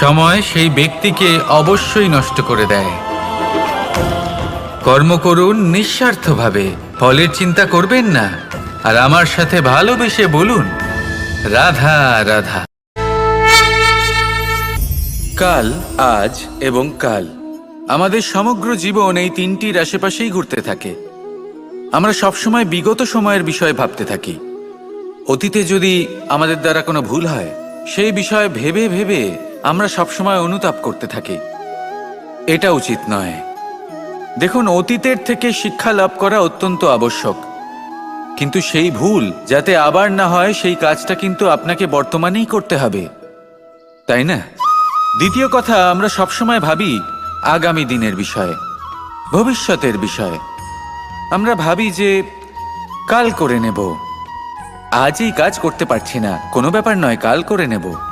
সময় সেই ব্যক্তিকে অবশ্যই নষ্ট করে দেয়। কর্ম করুন নিঃস্বার্থভাবে, ফলের চিন্তা করবেন না। আর আমার সাথে ভালোবেসে বলুন, রাধা রাধা। কাল, আজ এবং কাল। আমাদের সমগ্র জীবন এই তিনটির আশেপাশেই ঘুরতে থাকে। আমরা সবসময় বিগত সময়ের বিষয়ে ভাবতে থাকি। অতীতে যদি আমাদের দ্বারা কোনো ভুল হয়, সেই বিষয়ে ভেবে ভেবে আমরা সবসময় অনুতাপ করতে থাকি। এটা উচিত নয়। দেখুন, অতীতের থেকে শিক্ষা লাভ করা অত্যন্ত আবশ্যক। কিন্তু সেই ভুল, যাতে আবার না হয়, সেই কাজটা কিন্তু আপনাকে বর্তমানেই করতে হবে। তাই না? দ্বিতীয় কথা, আমরা সবসময় ভাবি, আগামী দিনের বিষয়ে, ভবিষ্যতের বিষয়ে। আমরা ভাবি যে, কাল করে নেব। আজ এই কাজ করতে পারছি না। কোনো ব্যাপার নয়, কাল করে নেব।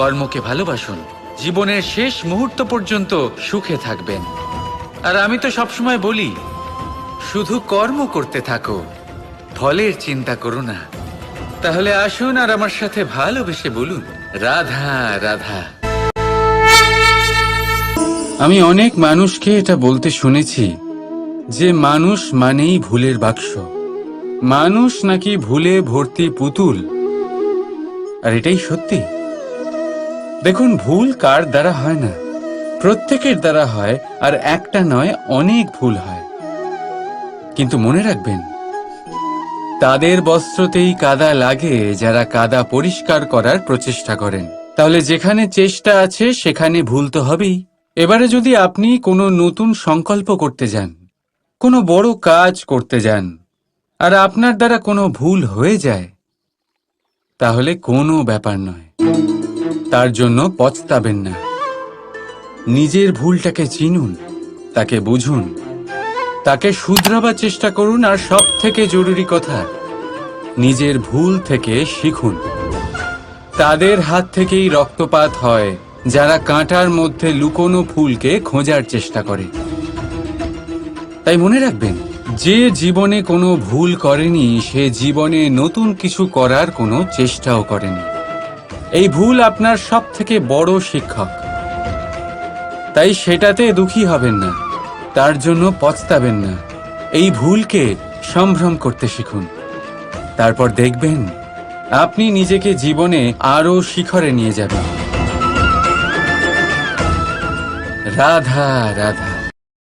কর্মকে ভালোবাসুন। জীবনের শেষ মুহূর্ত পর্যন্ত সুখে থাকবেন। আর আমি তো সবসময় বলি, শুধু কর্ম করতে থাকো, ফলের চিন্তা করো না। তাহলে আসুন আর আমার সাথে ভালোবেসে বলুন, রাধা রাধা। আমি অনেক মানুষকে এটা বলতে শুনেছি যে মানুষ মানেই ভুলের বাক্স। মানুষ নাকি ভুলে ভর্তি পুতুল। আর এটাই সত্যি? দেখুন, ভুল কার দ্বারা হয় না। প্রত্যেকের দ্বারা হয়, আর একটা নয়, অনেক ভুল হয়। কিন্তু মনে রাখবেন, তাদের বস্ত্রতেই কাদা লাগে যারা কাদা পরিষ্কার করার প্রচেষ্টা করেন। তাহলে যেখানে চেষ্টা আছে, সেখানে ভুল তো হবেই। এবারে যদি আপনি কোনো নতুন সংকল্প করতে যান, কোনো বড় কাজ করতে যান, আর আপনার দ্বারা কোনো ভুল হয়ে যায়, তাহলে কোনো ব্যাপার নয়। তার জন্য পচতাবেন না। নিজের ভুলটাকে চিনুন, তাকে বুঝুন, তাকে শুধরাবার চেষ্টা করুন, আর সব থেকে জরুরি কথা, নিজের ভুল থেকে শিখুন। তাদের হাত থেকেই রক্তপাত হয়, যারা কাঁটার মধ্যে লুকোনো ফুলকে খোঁজার চেষ্টা করে। তাই মনে রাখবেন, যে জীবনে কোনো ভুল করেনি, সে জীবনে নতুন কিছু করার কোনো চেষ্টাও করেনি। এই ভুল আপনার সব থেকে বড় শিক্ষক। তাই সেটাতে দুঃখী হবেন না, তার জন্য পচতাবেন না। এই ভুলকে সম্ভ্রম করতে শিখুন। তারপর দেখবেন, আপনি নিজেকে জীবনে আরও শিখরে নিয়ে যাবেন। রাধা রাধা।